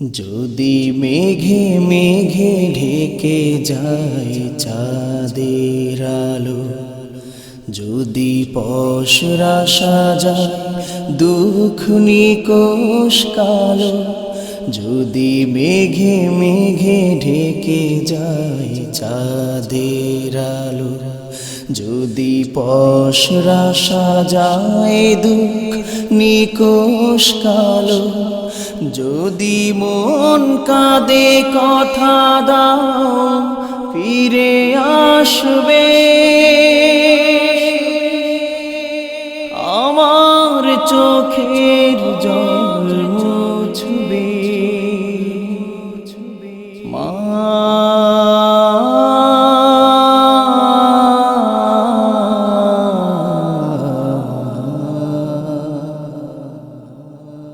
যদি মেঘে মেঘে ঢেকে যায় চাঁদের আলো, যদি পশরা সাজায় দুঃখ নিকোষ কালো, যদি মেঘে মেঘে ঢেকে যায় চাঁদের আলো, যদি পশরা সাজায় দুঃখ নিকোষ কালো যদি মন কাঁদে কথা দাও ফিরে আসবে। আমার চোখের জল ছুবে মা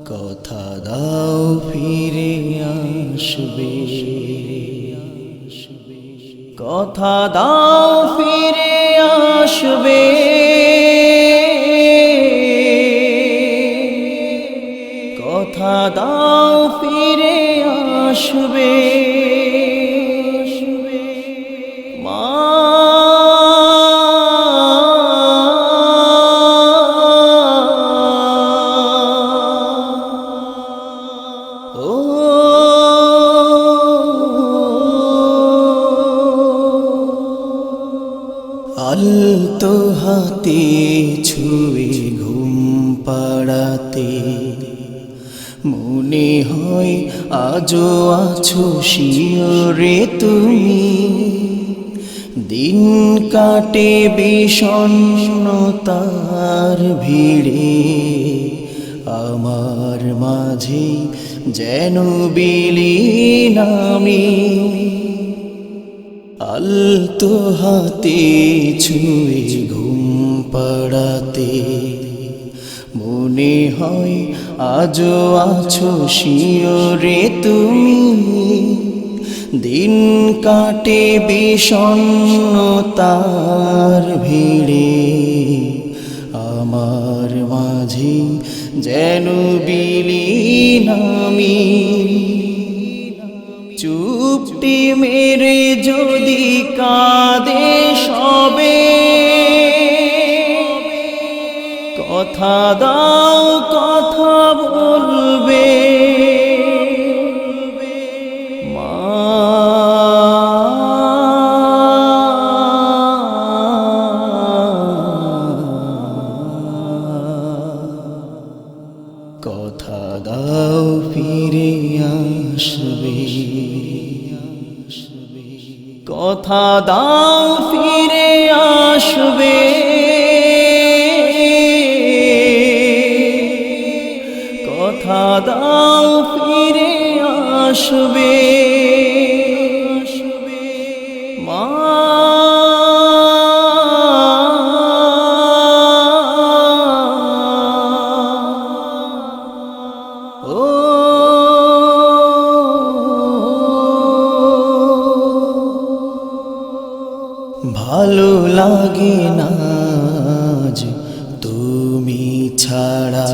কথা দাও ফিরে আসবে। কথা দাও ফিরে আসবে। কথা দাও ফিরে আসবে। হাতে ছুঁয়ে ঘুম পাড়াতে। মনে হয় আজও আছো শিওরে তুমি। দিন কাটে বিষণ্ণতার ভিড়ে। আমার মাঝে যেন বিলীন আমি আলতো হাতে ছুঁয়ে মনে হয় আজও আছো শিওরে তুমি। দিন কাটে বিষণ্ণতার ভিড়ে। আমার মাঝে যেন বিলীন আমি। চুপটি মেরে যদি কাঁদে কথা দাও কথা বলবে। কথা দাও ফিরে আসবে। কথা দাও ফিরে আসবে। দাও ফিরে আসবে। ভালো লাগে না তুমি ছাড়া।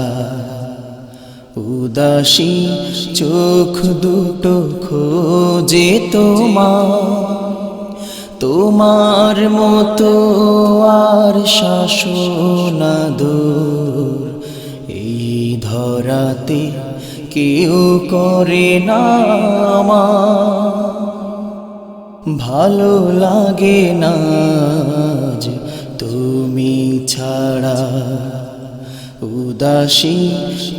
উদাসী চোখ দুটো খোঁজে তোমার তোমার মতো আর শাসনা দূর এই ধরাতে কেউ করে না ভালো লাগে না তুমি ছাড়া। উদাসী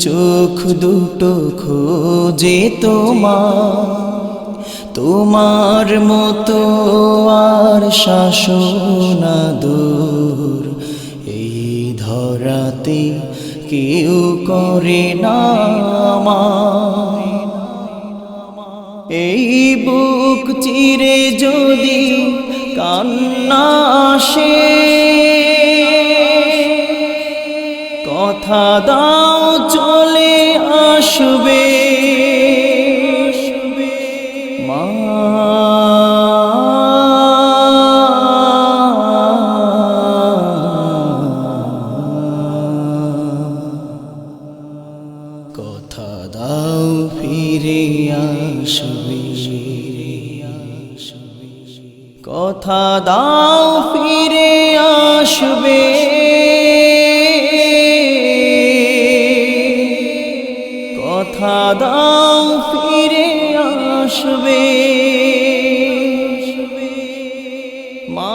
চোখ দুটো খোঁজে তোমার। তোমার মতো আর শাসনা দূর এই ধরাতে কেউ করে না এই বুক চিরে যদি কান্না আসে কথা দাও চলে আসবে। মা। কথা দাও ফিরে আসবে। কথা দাও ফিরে আসবে। কথা দাও ফিরে আসবে। মা